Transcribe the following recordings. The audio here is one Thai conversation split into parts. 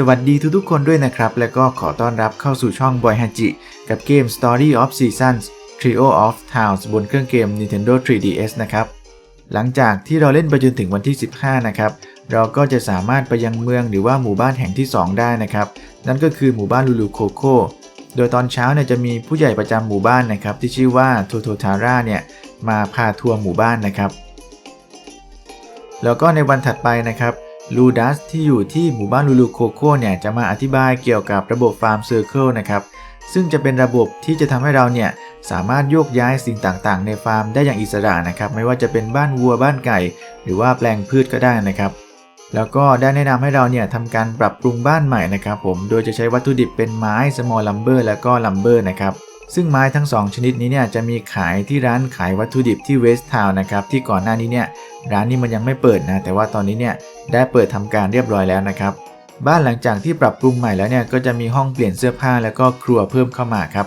สวัสดีทุกๆคนด้วยนะครับ และก็ขอต้อนรับเข้าสู่ช่อง Boy Haji กับเกม Story of Seasons Trio of Towns บนเครื่องเกม Nintendo 3DS นะครับ หลังจากที่เราเล่นไปจนถึงวันที่ 15 นะครับ เราก็จะสามารถไปยังเมืองหรือว่าหมู่บ้านแห่งที่ 2 ได้นะครับ นั่นก็คือหมู่บ้านลูลูโคโคโดยตอนเช้าเนี่ยจะมีผู้ใหญ่ประจำหมู่บ้านนะครับ ที่ชื่อว่าโทโททาร่าเนี่ยมาพาทัวร์หมู่บ้านนะครับ แล้วก็ในวันถัดไปนะครับ ลูดัสที่อยู่ที่หมู่บ้านลูลูโคโค่เนี่ยจะมาอธิบายเกี่ยวกับระบบฟาร์มเซอร์เคิลนะครับซึ่งจะเป็นระบบที่จะทำให้เราเนี่ยสามารถโยกย้ายสิ่งต่างๆ ในฟาร์มได้อย่างอิสระนะครับไม่ว่าจะเป็นบ้านวัวบ้านไก่ หรือว่าแปลงพืชก็ได้นะครับ แล้วก็ได้แนะนำให้เราเนี่ยทำการปรับปรุงบ้านใหม่นะครับผมโดยจะใช้วัตถุดิบเป็นไม้ small lumber แล้วก็ lumber นะครับ ซึ่งไม้ทั้ง 2 ชนิดนี้เนี่ยจะมีขายที่ร้านขายวัตถุดิบที่เวสต์ทาวน์นะครับที่ก่อนหน้านี้เนี่ยร้านนี้มันยังไม่เปิดนะแต่ว่าตอนนี้เนี่ยได้เปิดทำการเรียบร้อยแล้วนะครับบ้านหลังจากที่ปรับปรุงใหม่แล้วเนี่ยก็จะมีห้องเปลี่ยนเสื้อผ้าแล้วก็ครัวเพิ่มเข้ามาครับ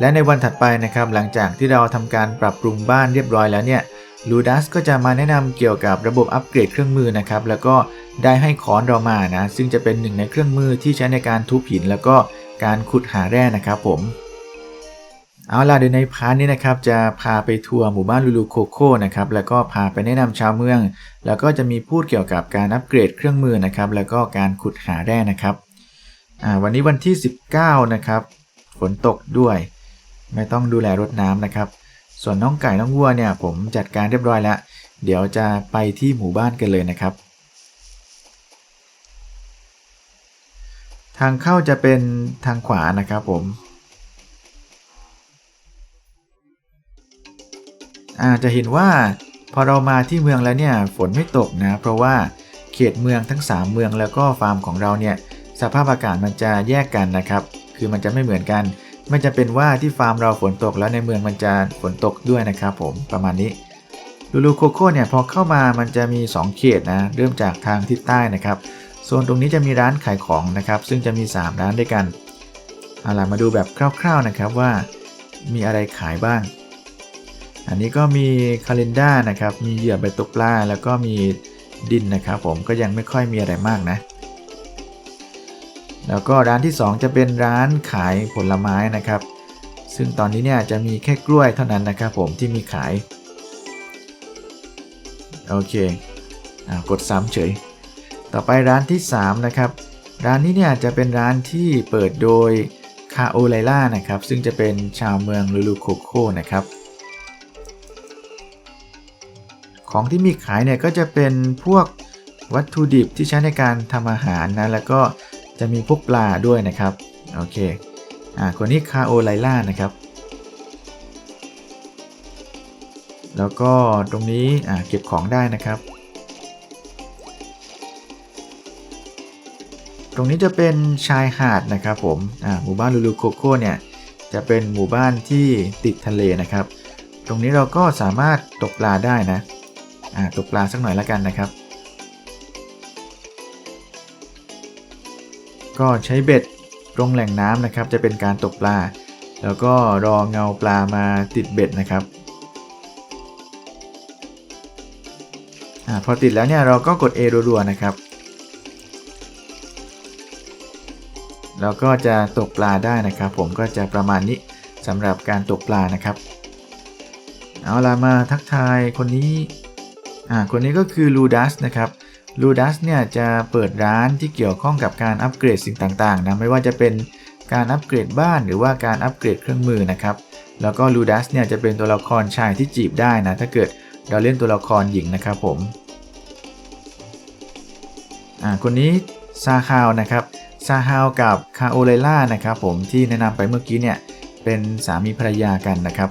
และในวันถัดไปนะครับหลังจากที่เราทำการปรับปรุงบ้านเรียบร้อยแล้วเนี่ยลูดัสก็จะมาแนะนำเกี่ยวกับระบบอัปเกรดเครื่องมือนะครับแล้วก็ได้ให้ค้อนเรามานะซึ่งจะเป็นหนึ่งในเครื่องมือที่ใช้ในการทุบหิน แล้วก็การขุดหาแร่นะครับผมเอาล่ะเดี๋ยวในพาร์ทนี้นะครับจะพาไปทัวร์หมู่บ้านลูลูโคโค่นะครับแล้วก็พาไปแนะนำชาวเมือง แล้วก็จะมีพูดเกี่ยวกับการอัปเกรดเครื่องมือนะครับแล้วก็การขุดหาแร่นะครับวันนี้วันที่ 19นะครับฝนตกด้วย ไม่ต้องดูแลรดน้ำนะครับ ส่วนน้องไก่น้องวัวเนี่ยผมจัดการเรียบร้อยแล้ว เดี๋ยวจะไปที่หมู่บ้านกันเลยนะครับ ทางเข้าจะเป็นทางขวานะครับผมอาจจะเห็นว่าพอเรามาที่เมืองแล้วเนี่ยฝนไม่ตกนะ เพราะว่าเขตเมืองทั้ง 3 เมืองแล้วก็ฟาร์มของเราเนี่ยสภาพอากาศมันจะแยกกันนะครับ คือมันจะไม่เหมือนกัน ไม่จะเป็นว่าที่ฟาร์มเราฝนตกแล้วในเมืองมันจะฝนตกด้วยนะครับผมประมาณนี้ลูลูโคโค่เนี่ยพอเข้ามามันจะมี 2 เขตนะเริ่มจากทางทิศใต้นะครับโซนตรงนี้จะมีร้านขายของนะครับ ซึ่งจะมี 3 ร้านด้วยกันเอาล่ะมาดูแบบคร่าวๆนะครับว่า มีอะไรขายบ้าง อันนี้ก็มีคาล endar นะครับมีเหยื่อใบตกปลาแล้วก็มีดินนะครับ ผมก็ยังไม่ค่อยมีอะไรมากนะ แล้วก็ร้านที่ 2 จะเป็นร้านขายผลไม้นะครับ ซึ่งตอนนี้เนี่ยจะมีแค่กล้วยเท่านั้นนะครับผมที่มีขาย โอเคอกดซ้ำเฉย ต่อไปร้านที่ 3 นะครับ ร้านนี้เนี่ยจะเป็นร้านที่เปิดโดยคาโอไลล่านะครับ ซึ่งจะเป็นชาวเมืองลูลูโคโคนะครับ ของที่มีขายเนี่ยก็จะเป็นพวกวัตถุดิบที่ใช้ในการทำอาหารนะแล้วก็ จะมีพวกปลาด้วยนะครับ โอเค อ่า คนนี้คาโอไลล่านะครับ แล้วก็ตรงนี้ อ่า เก็บของได้นะครับ ตรงนี้จะเป็นชายหาดนะครับผม อ่า หมู่บ้านลูลูโคโค่เนี่ย จะเป็นหมู่บ้านที่ติดทะเลนะครับ ตรงนี้เราก็สามารถตกปลาได้นะ อ่า ตกปลาสักหน่อยแล้วกันนะครับ ก็ใช้เบ็ดตรงแหล่งน้ำนะครับ จะเป็นการตกปลา แล้วก็รอเงาปลามาติดเบ็ดนะครับอพอติดแล้วเนี่ยเราก็กด A รัวๆนะครับแล้วก็จะตกปลาได้นะครับ ผมก็จะประมาณนี้สำหรับการตกปลานะครับ เอาละมาทักทายคนนี้อ่าคนนี้ก็คือลูดัสนะครับ ลูดัสเนี่ยจะเปิดร้านที่เกี่ยวข้องกับการอัปเกรดสิ่งต่างๆนะไม่ว่าจะเป็นการอัปเกรดบ้านหรือว่าการอัปเกรดเครื่องมือนะครับแล้วก็ลูดัสเนี่ยจะเป็นตัวละครชายที่จีบได้นะถ้าเกิดเราเล่นตัวละครหญิงนะครับผมอ่าคนนี้ซาฮาวนะครับซาฮาวกับคาโอเลล่านะครับผมที่แนะนำไปเมื่อกี้เนี่ยเป็นสามีภรรยากันนะครับ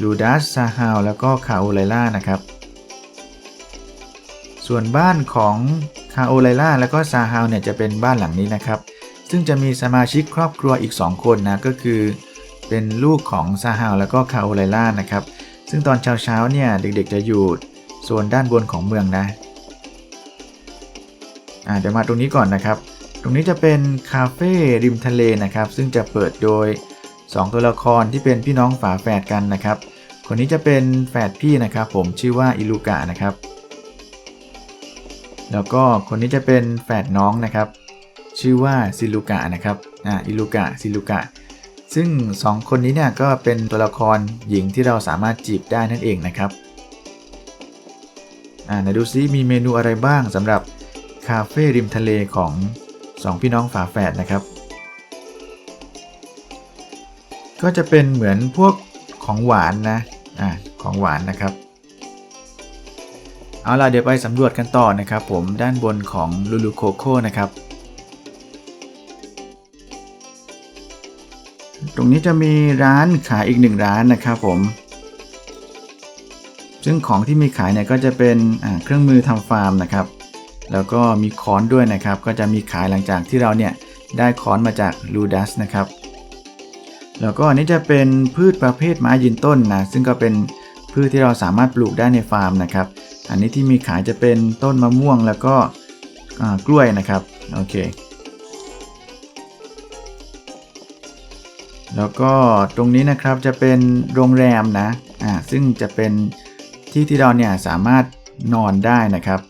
ลูดัสซาฮาวแล้วก็คาโอเลล่านะครับ ส่วนบ้านของคาโอไลล่าแล้วก็ซาฮาวเนี่ยจะเป็นบ้านหลังนี้นะครับ ซึ่งจะมีสมาชิกครอบครัวอีก 2 คนนะก็คือ เป็นลูกของซาฮาวแล้วก็คาโอไลล่านะครับ ซึ่งตอนเช้าๆเนี่ยเด็กๆจะอยู่โซนด้านบนของเมืองนะอ่าเดี๋ยวมาตรงนี้ก่อนนะครับ ตรงนี้จะเป็นคาเฟ่ริมทะเลนะครับ ซึ่งจะเปิดโดย 2 ตัวละครที่เป็นพี่น้องฝาแฝดกันนะครับ คนนี้จะเป็นแฝดพี่นะครับ ผมชื่อว่าอิลูกะนะครับ แล้วก็คนนี้จะเป็นแฝดน้องนะครับ ชื่อว่าซิลูกะนะครับอ่าอิลูกะซิลูกะซึ่ง 2 คนนี้เนี่ยก็เป็นตัวละครหญิงที่เราสามารถจีบได้นั่นเองนะครับอ่าไหนดูซิมีเมนูอะไรบ้างสำหรับคาเฟ่ริมทะเลของ 2 พี่น้องฝาแฝดนะครับ ก็จะเป็นเหมือนพวกของหวานนะอ่าของหวานนะครับ เอาล่ะเดี๋ยวไปสำรวจกันต่อนะครับผมด้านบนของลูลูโคโค่นะครับ ตรงนี้จะมีร้านขายอีกหนึ่งร้านนะครับผม ซึ่งของที่มีขายเนี่ยก็จะเป็นเครื่องมือทำฟาร์มนะครับ แล้วก็มีค้อนด้วยนะครับ ก็จะมีขายหลังจากที่เราเนี่ยได้ค้อนมาจากลูดัสนะครับ แล้วก็อันนี้จะเป็นพืชประเภทไม้ยืนต้นนะ ซึ่งก็เป็นพืชที่เราสามารถปลูกได้ในฟาร์มนะครับ อันนี้ที่มีขายจะเป็นต้นมะม่วงแล้วก็กล้วยนะครับโอเคแล้วก็ตรงนี้นะครับจะเป็นโรงแรมนะอ่าซึ่งจะเป็นที่ที่เราเนี่ยสามารถนอนได้นะครับ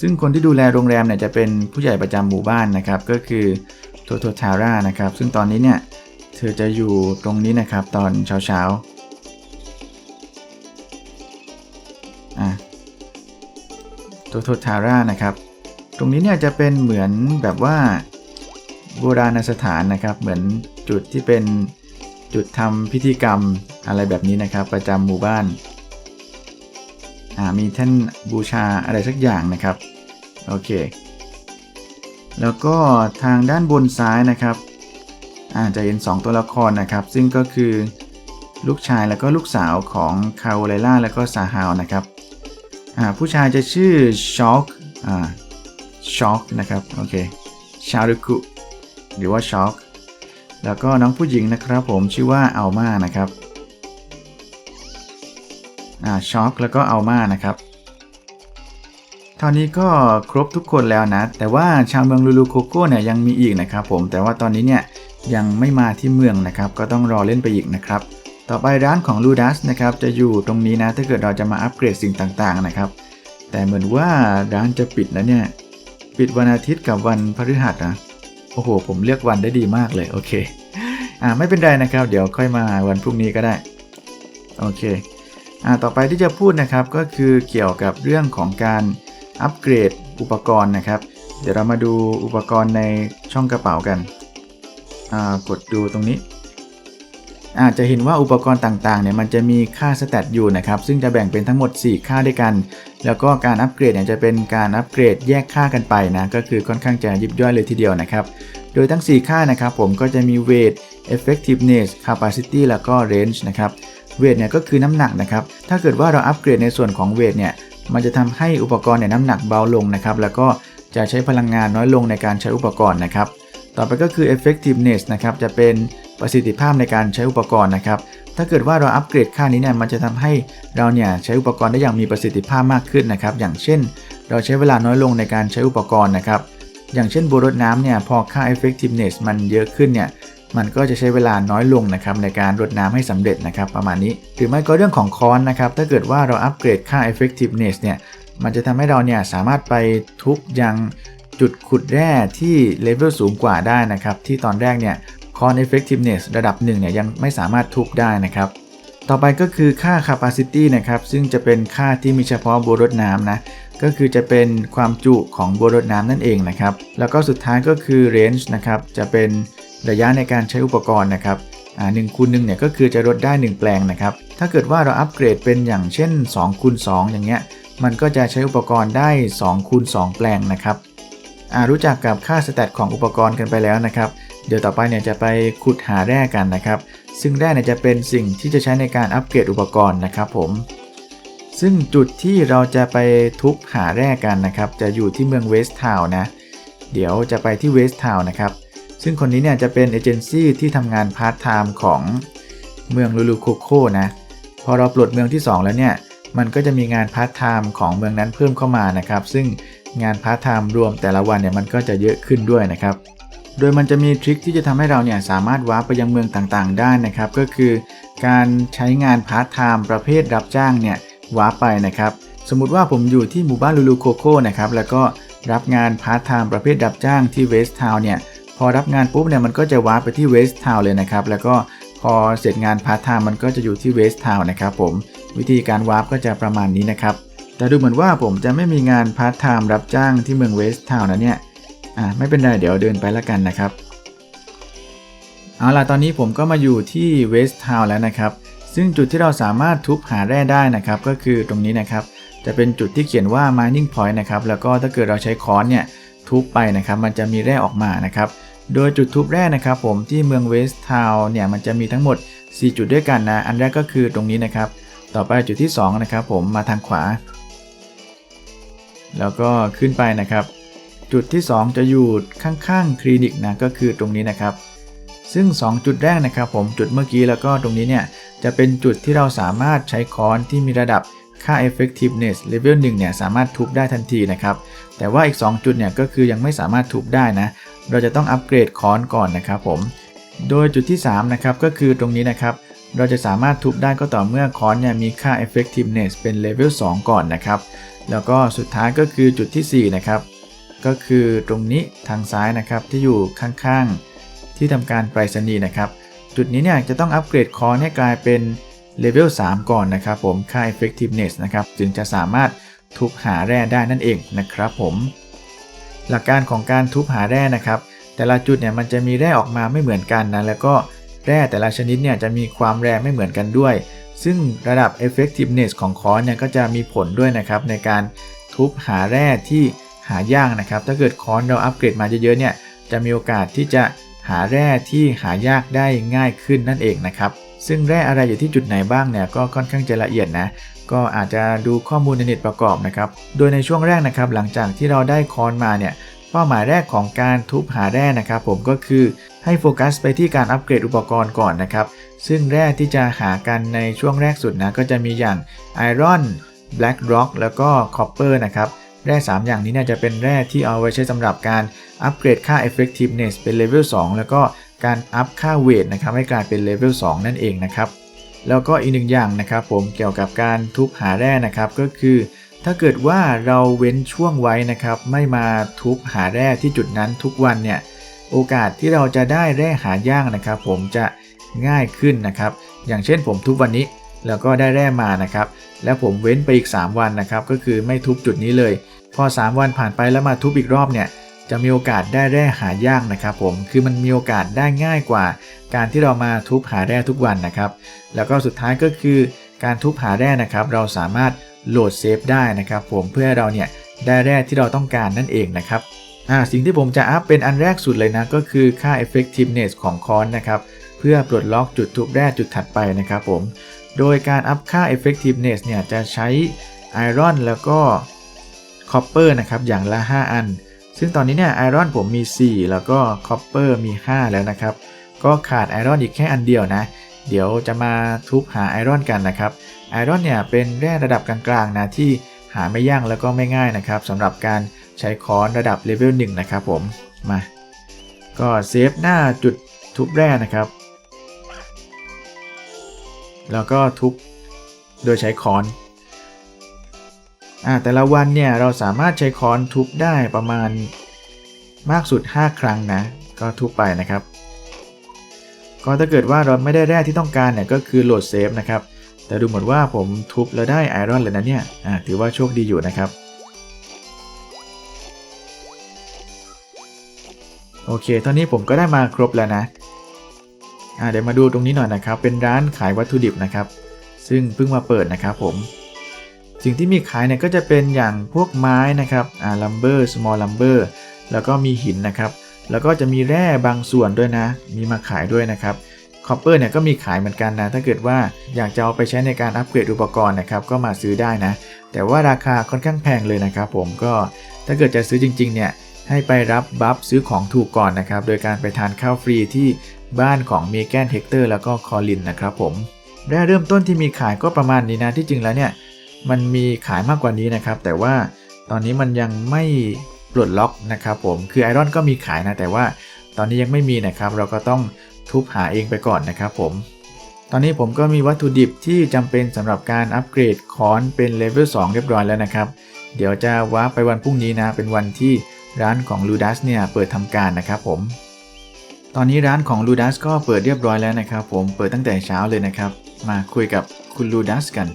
ซึ่งคนที่ดูแลโรงแรมเนี่ยจะเป็นผู้ใหญ่ประจำหมู่บ้านนะครับ ก็คือโทโททาร่านะครับ ซึ่งตอนนี้เนี่ยเธอจะอยู่ตรงนี้นะครับตอนเช้าเโทโททาร่านะครับ ตรงนี้เนี่ยจะเป็นเหมือนแบบว่าโบราณสถานนะครับ เหมือนจุดที่เป็นจุดทำพิธีกรรมอะไรแบบนี้นะครับ ประจำหมู่บ้านมีแท่นบูชาอะไรสักอย่างนะครับ โอเค แล้วก็ทางด้านบนซ้ายนะครับอาจะเห็น 2 ตัวละครนะครับ ซึ่งก็คือลูกชายแล้วก็ลูกสาวของคาโอเลล่าแล้วก็ซาฮาวนะครับ ผู้ชายจะชื่อช็อกช็อกนะครับ โอเค ชารุกุหรือว่าช็อกแล้วก็น้องผู้หญิงนะครับผมชื่อว่าอัลมานะครับช็อกแล้วก็อัลมานะครับตอนนี้ก็ครบทุกคนแล้วนะ แต่ว่าชาวเมืองลูลูโคโก้เนี่ยยังมีอีกนะครับผมแต่ว่าตอนนี้เนี่ยยังไม่มาที่เมืองนะครับ ก็ต้องรอเล่นไปอีกนะครับ ต่อไปร้านของลูดัสนะครับจะอยู่ตรงนี้นะถ้าเกิดเราจะมาอัปเกรดสิ่งต่างๆนะครับ แต่เหมือนว่าร้านจะปิดแล้วเนี่ยปิดวันอาทิตย์กับวันพฤหัสนะโอ้โห ผมเลือกวันได้ดีมากเลยโอเคอ่าไม่เป็นไรนะครับ เดี๋ยวค่อยมาวันพรุ่งนี้ก็ได้โอเคอ่าต่อไปที่จะพูดนะครับก็คือเกี่ยวกับเรื่องของการอัปเกรดอุปกรณ์นะครับ เดี๋ยวเรามาดูอุปกรณ์ในช่องกระเป๋ากันอ่ากดดูตรงนี้ อาจจะเห็นว่าอุปกรณ์ต่างๆเนี่ยมันจะมีค่าสแตทอยู่นะครับ ซึ่งจะแบ่งเป็นทั้งหมด 4 ค่าด้วยกัน แล้วก็การอัปเกรดเนี่ยจะเป็นการอัปเกรดแยกค่ากันไปนะ ก็คือค่อนข้างจะยิบย่อยเลยทีเดียวนะครับ โดยทั้ง 4 ค่านะครับผมก็จะมี weight effectiveness capacity แล้วก็ range นะครับ weight เนี่ยก็คือน้ำหนักนะครับ ถ้าเกิดว่าเราอัปเกรดในส่วนของ weight เนี่ย มันจะทำให้อุปกรณ์เนี่ยน้ำหนักเบาลงนะครับ แล้วก็จะใช้พลังงานน้อยลงในการใช้อุปกรณ์นะครับ ต่อไปก็คือ effectiveness นะครับจะเป็นประสิทธิภาพในการใช้อุปกรณ์นะครับ ถ้าเกิดว่าเราอัปเกรดค่านี้เนี่ยมันจะทำให้เราเนี่ยใช้อุปกรณ์ได้อย่างมีประสิทธิภาพมากขึ้นนะครับ อย่างเช่น เราใช้เวลาน้อยลงในการใช้อุปกรณ์นะครับ อย่างเช่นบัวรดน้ำเนี่ยพอค่า effectiveness มันเยอะขึ้นเนี่ยมันก็จะใช้เวลาน้อยลงนะครับในการรดน้ำให้สำเร็จนะครับประมาณนี้หรือไม่ก็เรื่องของค้อนนะครับถ้าเกิดว่าเราอัปเกรดค่า effectiveness เนี่ยมันจะทำให้เราเนี่ยสามารถไปทุบยัง จุดขุดแร่ที่เลเวลสูงกว่าได้นะครับ ที่ตอนแรกเนี่ย Con Effectiveness ระดับ1เนี่ยยังไม่สามารถทุบได้นะครับ ต่อไปก็คือค่า Capacity นะครับ ซึ่งจะเป็นค่าที่มีเฉพาะบัวรดน้ำนะ ก็คือจะเป็นความจุของบัวรดน้ำนั่นเองนะครับ แล้วก็สุดท้ายก็คือ Range นะครับ จะเป็นระยะในการใช้อุปกรณ์นะครับหนึ่งคูณหนึ่งเนี่ยก็คือจะรดได้ 1 แปลงนะครับ ถ้าเกิดว่าเราอัปเกรดเป็นอย่างเช่น2คูณ2อย่างเงี้ย มันก็จะใช้อุปกรณ์ได้2คูณ2แปลงนะครับ รู้จักกับค่าสแตทของอุปกรณ์กันไปแล้วนะครับ เดี๋ยวต่อไปเนี่ยจะไปขุดหาแร่กันนะครับ ซึ่งแร่เนี่ยจะเป็นสิ่งที่จะใช้ในการอัปเกรดอุปกรณ์นะครับผม ซึ่งจุดที่เราจะไปทุบหาแร่กันนะครับ จะอยู่ที่เมืองเวสต์ทาวน์นะ เดี๋ยวจะไปที่เวสต์ทาวน์นะครับ ซึ่งคนนี้เนี่ยจะเป็นเอเจนซี่ที่ทำงานพาร์ทไทม์ของเมืองลูลูโคโคนะ พอเราปลดเมืองที่ 2 แล้วเนี่ย มันก็จะมีงานพาร์ทไทม์ของเมืองนั้นเพิ่มเข้ามานะครับ ซึ่ง งานพาร์ทไทม์รวมแต่ละวันเนี่ยมันก็จะเยอะขึ้นด้วยนะครับ โดยมันจะมีทริคที่จะทำให้เราเนี่ยสามารถวาร์ปไปยังเมืองต่างๆ ได้นะครับ ก็คือการใช้งานพาร์ทไทม์ประเภทรับจ้างเนี่ยวาร์ปไปนะครับ สมมุติว่าผมอยู่ที่หมู่บ้านลูลูโคโค่นะครับแล้วก็รับงานพาร์ทไทม์ประเภทรับจ้างที่เวสต์ทาวน์เนี่ยพอรับงานปุ๊บเนี่ยมันก็จะวาร์ปไปที่เวสต์ทาวน์เลยนะครับแล้วก็พอเสร็จงานพาร์ทไทม์มันก็จะอยู่ที่เวสต์ทาวน์นะครับผมวิธีการวาร์ปก็จะประมาณนี้นะครับ แต่ดูเหมือนว่าผมจะไม่มีงานพาร์ทไทม์รับจ้างที่เมืองเวสต์ทาวน์นะเนี่ย อ่าไม่เป็นไรเดี๋ยวเดินไปล้วกันนะครับ เอาล่ะตอนนี้ผมก็มาอยู่ที่เวสต์ทาวน์แล้วนะครับ ซึ่งจุดที่เราสามารถทุบหาแร่ได้นะครับ ก็คือตรงนี้นะครับ จะเป็นจุดที่เขียนว่า mining point นะครับ แล้วก็ถ้าเกิดเราใช้ค้อนเนี่ยทุบไปนะครับ มันจะมีแร่ออกมานะครับ โดยจุดทุบแร่นะครับ ผมที่เมืองเวสต์ทาวน์เนี่ยมันจะมีทั้งหมด 4 จุดด้วยกันนะ อันแรกก็คือตรงนี้นะครับ ต่อไปจุดที่2นะครับผมมาทางขวา แล้วก็ขึ้นไปนะครับ จุดที่ 2 จะอยู่ข้างๆคลินิกนะก็คือตรงนี้นะครับ ซึ่ง 2 จุดแรกนะครับ ผมจุดเมื่อกี้แล้วก็ตรงนี้เนี่ยจะเป็นจุดที่เราสามารถใช้ค้อนที่มีระดับค่า effectiveness level 1เนี่ยสามารถทุบได้ทันทีนะครับ แต่ว่าอีก 2 จุดเนี่ยก็คือยังไม่สามารถทุบได้นะ เราจะต้องอัปเกรดค้อนก่อนนะครับผม โดยจุดที่3นะครับก็คือตรงนี้นะครับ เราจะสามารถทุบได้ก็ต่อเมื่อค้อนเนี่ยมีค่า effectiveness เป็น level 2 ก่อนนะครับ แล้วก็สุดท้ายก็คือจุดที่ 4 นะครับ ก็คือตรงนี้ทางซ้ายนะครับที่อยู่ข้างๆ ที่ทำการไปรษณีย์นะครับ จุดนี้เนี่ยจะต้องอัปเกรดคอนให้กลายเป็นเลเวล3 ก่อนนะครับผมค่า effectiveness นะครับจึงจะสามารถทุบหาแร่ได้นั่นเองนะครับผม หลักการของการทุบหาแร่นะครับ แต่ละจุดเนี่ยมันจะมีแร่ออกมาไม่เหมือนกันนะแล้วก็แร่แต่ละชนิดเนี่ยจะมีความแรงไม่เหมือนกันด้วย ซึ่งระดับ effectiveness ของคอนเนี่ยก็จะมีผลด้วยนะครับในการทุบหาแร่ที่หายากนะครับ ถ้าเกิดคอนเราอัปเกรดมาเยอะๆเนี่ยจะมีโอกาสที่จะหาแร่ที่หายากได้ง่ายขึ้นนั่นเองนะครับ ซึ่งแร่อะไรอยู่ที่จุดไหนบ้างเนี่ยก็ค่อนข้างจะละเอียดนะก็อาจจะดูข้อมูลในเน็ตประกอบนะครับ โดยในช่วงแรกนะครับ หลังจากที่เราได้คอนมาเนี่ยเป้าหมายแรกของการทุบหาแร่นะครับ ผมก็คือ ให้โฟกัสไปที่การอัปเกรดอุปกรณ์ก่อนนะครับ ซึ่งแร่ที่จะหากันในช่วงแรกสุดนะ ก็จะมีอย่างไอรอนแบล็กร็อกแล้วก็คอปเปอร์นะครับ แร่ 3 อย่างนี้เนี่ยจะเป็นแร่ที่เอาไว้ใช้สำหรับการอัปเกรดค่า effectiveness เป็น level 2แล้วก็การอัพค่าเวทนะครับให้กลายเป็น level 2นั่นเองนะครับ แล้วก็อีกหนึ่งอย่างนะครับผมเกี่ยวกับการทุบหาแร่นะครับก็คือ ถ้าเกิดว่าเราเว้นช่วงไว้นะครับ ไม่มาทุบหาแร่ที่จุดนั้นทุกวันเนี่ย โอกาสที่เราจะได้แร่หายากนะครับ ผมจะง่ายขึ้นนะครับ อย่างเช่นผมทุบวันนี้แล้วก็ได้แร่มานะครับ แล้วผมเว้นไปอีก 3 วันนะครับ ก็คือไม่ทุบจุดนี้เลย พอ 3 วันผ่านไปแล้วมาทุบอีกรอบเนี่ยจะมีโอกาสได้แร่หายากนะครับ ผมคือมันมีโอกาสได้ง่ายกว่า การที่เรามาทุบหาแร่ทุกวันนะครับ แล้วก็สุดท้ายก็คือการทุบหาแร่นะครับ เราสามารถโหลดเซฟได้นะครับ ผมเพื่อเราเนี่ยได้แร่ที่เราต้องการนั่นเองนะครับ อ่าสิ่งที่ผมจะอัพเป็นอันแรกสุดเลยนะก็คือค่า effectiveness ของคอนนะครับ เพื่อปลดล็อกจุดทุบแร่จุดถัดไปนะครับผม โดยการอัพค่า effectiveness เนี่ยจะใช้ไอรอนแล้วก็คอปเปอร์นะครับอย่างละ 5 อัน ซึ่งตอนนี้เนี่ยไอรอนผมมี 4 แล้วก็คอปเปอร์มี 5 แล้วนะครับ ก็ขาดไอรอนอีกแค่อันเดียวนะ เดี๋ยวจะมาทุบหาไอรอนกันนะครับไอรอนเนี่ยเป็นแร่ระดับกลางๆนะที่หาไม่ยากแล้วก็ไม่ง่ายนะครับสำหรับการ ใช้ค้อนระดับเลเวล1นะครับผม มา ก็เซฟหน้าจุดทุบแร่นะครับ แล้วก็ทุบโดยใช้ค้อนอ่าแต่ละวันเนี่ยเราสามารถใช้ค้อนทุบได้ประมาณมากสุด 5 ครั้งนะ ก็ทุบไปนะครับ ก็ถ้าเกิดว่าเราไม่ได้แร่ที่ต้องการเนี่ยก็คือโหลดเซฟนะครับ แต่ดูเหมือนว่าผมทุบแล้วได้ไอรอนเลยนะเนี่ยอ่าถือว่าโชคดีอยู่นะครับ อเคตอนนี้ผมก็ได้มาครบแล้วนะเดี๋ยวมาดูตรงนี้หน่อยนะครับ เป็นร้านขายวัตถุดิบนะครับ ซึ่งเพิ่งมาเปิดนะครับผม สิ่งที่มีขายเนี่ยก็จะเป็นอย่างพวกไม้นะครับอ่าลัมเบอร์ small lumber แล้วก็มีหินนะครับ แล้วก็จะมีแร่บางส่วนด้วยนะ มีมาขายด้วยนะครับคอปเปอร์เนี่ยก็มีขายเหมือนกันนะ ถ้าเกิดว่าอยากจะเอาไปใช้ในการอัปเกรดอุปกรณ์นะครับ ก็มาซื้อได้นะ แต่ว่าราคาค่อนข้างแพงเลยนะครับผมก็ถ้าเกิดจะซื้อจริงๆเนี่ย ให้ไปรับบัฟซื้อของถูกก่อนนะครับ โดยการไปทานข้าวฟรีที่บ้านของเมแกนเฮกเตอร์แล้วก็คอลินนะครับผมแร่เริ่มต้นที่มีขายก็ประมาณนี้นะที่จริงแล้วเนี่ยมันมีขายมากกว่านี้นะครับ แต่ว่าตอนนี้มันยังไม่ปลดล็อกนะครับผมคือไอรอนก็มีขายนะแต่ว่าตอนนี้ยังไม่มีนะครับ เราก็ต้องทุบหาเองไปก่อนนะครับผม ตอนนี้ผมก็มีวัตถุดิบที่จำเป็นสำหรับการอัปเกรดคอนเป็นเลเวล2เรียบร้อยแล้วนะครับ เดี๋ยวจะว้าไปวันพรุ่งนี้นะ เป็นวันที่ ร้านของ Ludas เนี่ยเปิดทำการนะครับผม ตอนนี้ร้านของ Ludas ก็เปิดเรียบร้อยแล้วนะครับผมเปิดตั้งแต่เช้าเลยนะครับ มาคุยกับคุณ Ludas กัน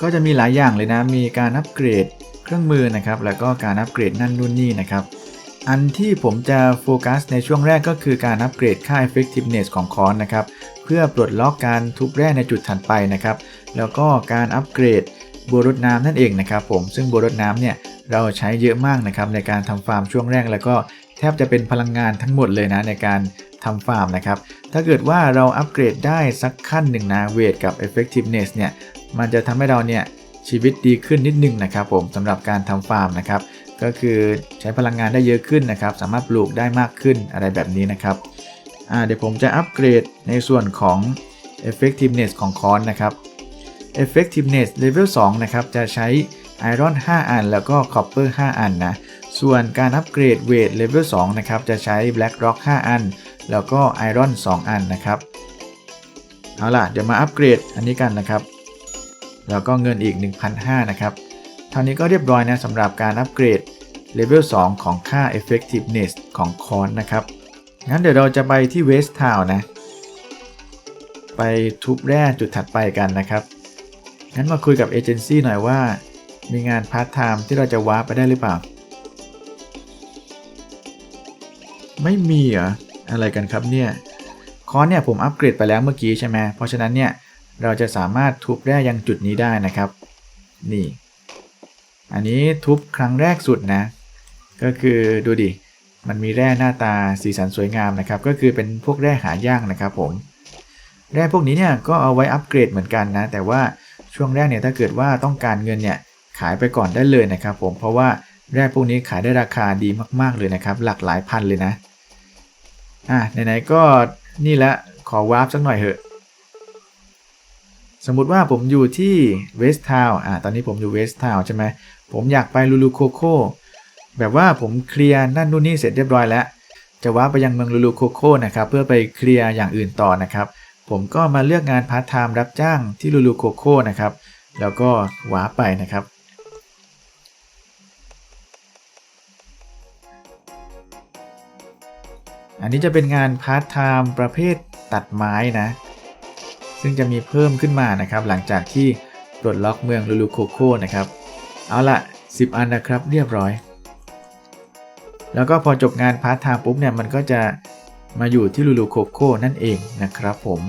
ก็จะมีหลายอย่างเลยนะ มีการอัปเกรดเครื่องมือนะครับ แล้วก็การอัปเกรดนั่นนู่นนี่นะครับ อันที่ผมจะโฟกัสในช่วงแรกก็คือการอัปเกรดค่า effectiveness ของคอนนะครับ เพื่อปลดล็อกการทุบแร่ในจุดถัดไปนะครับ แล้วก็การอัปเกรด บัวรดน้ำนั่นเองนะครับผมซึ่งบัวรดน้ำเนี่ยเราใช้เยอะมากนะครับในการทำฟาร์มช่วงแรกแล้วก็แทบจะเป็นพลังงานทั้งหมดเลยนะในการทำฟาร์มนะครับ ถ้าเกิดว่าเราอัปเกรดได้สักขั้นหนึ่งนะเวทกับ effectiveness เนี่ยมันจะทำให้เราเนี่ยชีวิตดีขึ้นนิดนึงนะครับผมสำหรับการทำฟาร์มนะครับ ก็คือใช้พลังงานได้เยอะขึ้นนะครับ สามารถปลูกได้มากขึ้นอะไรแบบนี้นะครับเดี๋ยวผมจะอัปเกรดในส่วนของ effectiveness ของคอนนะครับ effectiveness level 2 นะครับ จะใช้ iron 5 อัน แล้วก็ copper 5 อันนะ ส่วนการอัปเกรด weight level 2 นะครับ จะใช้ black rock 5 อัน แล้วก็ iron 2 อันนะครับ เอาล่ะ เดี๋ยวมาอัปเกรดอันนี้กันนะครับ แล้วก็เงินอีก 1,500 นะครับ เท่านี้ก็เรียบร้อยนะสำหรับการอัปเกรด level 2 ของค่า effectiveness ของคอนนะครับ งั้นเดี๋ยวเราจะไปที่ West Town นะ ไปทุบแร่จุดถัดไปกันนะครับ งั้นมาคุยกับเอเจนซี่หน่อยว่า มีงานพาร์ทไทม์ที่เราจะว้าไปได้หรือเปล่า ไม่มีเหรอ อะไรกันครับเนี่ยคอนเนี่ยผมอัปเกรดไปแล้วเมื่อกี้ใช่ไหมเพราะฉะนั้นเนี่ยเราจะสามารถทุบแร่ยังจุดนี้ได้นะครับ นี่ อันนี้ทุบครั้งแรกสุดนะ ก็คือดูดิ มันมีแร่หน้าตาสีสันสวยงามนะครับ ก็คือเป็นพวกแร่หายากนะครับผม แร่พวกนี้เนี่ยก็เอาไว้อัปเกรดเหมือนกันนะ แต่ว่า ช่วงแรกเนี่ยถ้าเกิดว่าต้องการเงินเนี่ยขายไปก่อนได้เลยนะครับ ผมเพราะว่าแร่พวกนี้ขายได้ราคาดีมากๆเลยนะครับ หลักหลายพันเลยนะอะไหนๆก็นี่ละขอวาร์ปสักหน่อยเถอะ สมมุติว่าผมอยู่ที่เวสต์ทาวน์อะตอนนี้ผมอยู่เวสต์ทาวน์ใช่ไหมผมอยากไปลูลูโคโค่แบบว่าผมเคลียร์นั่นนู่นนี่เสร็จเรียบร้อยแล้ว จะว้าไปยังเมืองลูลูโคโค่นะครับเพื่อไปเคลียร์อย่างอื่นต่อนะครับ ผมก็มาเลือกงานพาร์ทไทม์รับจ้างที่ลูลูโคโค่นะครับ แล้วก็ว้าไปนะครับ อันนี้จะเป็นงานพาร์ทไทม์ประเภทตัดไม้นะ ซึ่งจะมีเพิ่มขึ้นมานะครับ หลังจากที่ปลดล็อกเมืองลูลูโคโค่นะครับ เอาละ10 อันนะครับเรียบร้อย แล้วก็พอจบงานพาร์ทไทม์ปุ๊บเนี่ยมันก็จะ มาอยู่ที่ลูลูโคโค่นั่นเองนะครับผม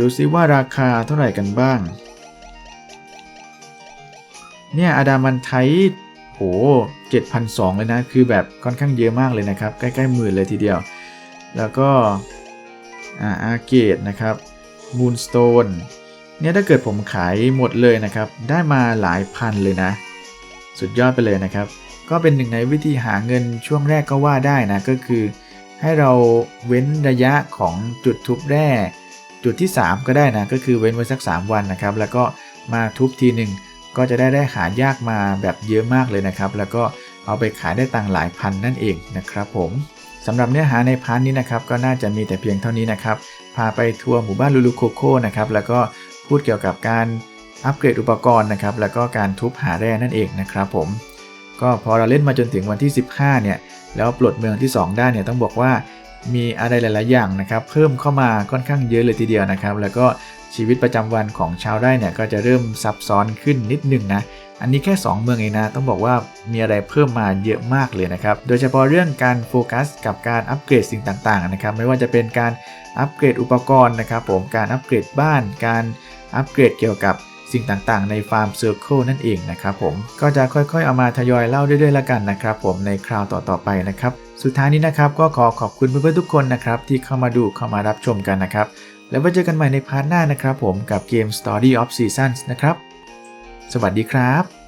ดูซิว่าราคาเท่าไหร่กันบ้าง เนี่ยอาดามันไทโห7,200 เลยนะ คือแบบค่อนข้างเยอะมากเลยนะครับ ใกล้ๆหมื่นเลยทีเดียว แล้วก็อาอาเกตนะครับมูนสโตนเนี่ยถ้าเกิดผมขายหมดเลยนะครับ ได้มาหลายพันเลยนะ สุดยอดไปเลยนะครับ ก็เป็นหนึ่งในวิธีหาเงินช่วงแรกก็ว่าได้นะ ก็คือ ให้เราเว้นระยะของจุดทุบแร่จุดที่ 3 ก็ได้นะก็คือเว้นไว้สัก 3 วันนะครับ แล้วก็มาทุบทีหนึ่งก็จะได้ได้หายากมาแบบเยอะมากเลยนะครับ แล้วก็เอาไปขายได้ตังหลายพันนั่นเองนะครับผมสำหรับเนื้อหาในพาร์ทนี้นะครับก็น่าจะมีแต่เพียงเท่านี้นะครับพาไปทัวร์หมู่บ้านลูลูโคโค่นะครับแล้วก็พูดเกี่ยวกับการอัปเกรดอุปกรณ์นะครับแล้วก็การทุบหาแร่นั่นเองนะครับผมก็พอเราเล่นมาจนถึงวันที่ 15เนี่ย แล้วปลดเมืองที่ 2 ได้เนี่ยต้องบอกว่ามีอะไรหลาย ๆ อย่างนะครับ เพิ่มเข้ามาค่อนข้างเยอะเลยทีเดียวนะครับ แล้วก็ชีวิตประจำวันของชาวไร่เนี่ยก็จะเริ่มซับซ้อนขึ้นนิดนึงนะอันนี้แค่ 2 เมืองเองนะ ต้องบอกว่ามีอะไรเพิ่มมาเยอะมากเลยนะครับ โดยเฉพาะเรื่องการโฟกัสกับการอัปเกรดสิ่งต่าง ๆ นะครับ ไม่ว่าจะเป็นการอัปเกรดอุปกรณ์นะครับผมการอัปเกรดบ้านการอัปเกรดเกี่ยวกับ สิ่งต่างๆในฟาร์มเซอร์เคิลนั่นเองนะครับผมก็จะค่อยๆเอามาทยอยเล่าเรื่อยๆแล้วกันนะครับผมในคราวต่อๆไปนะครับสุดท้ายนี้นะครับก็ขอขอบคุณเพื่อนๆทุกคนนะครับที่เข้ามาดูเข้ามารับชมกันนะครับแล้วไว้เจอกันใหม่ในพาร์ทหน้านะครับผมกับเกม Story of Seasons นะครับ สวัสดีครับ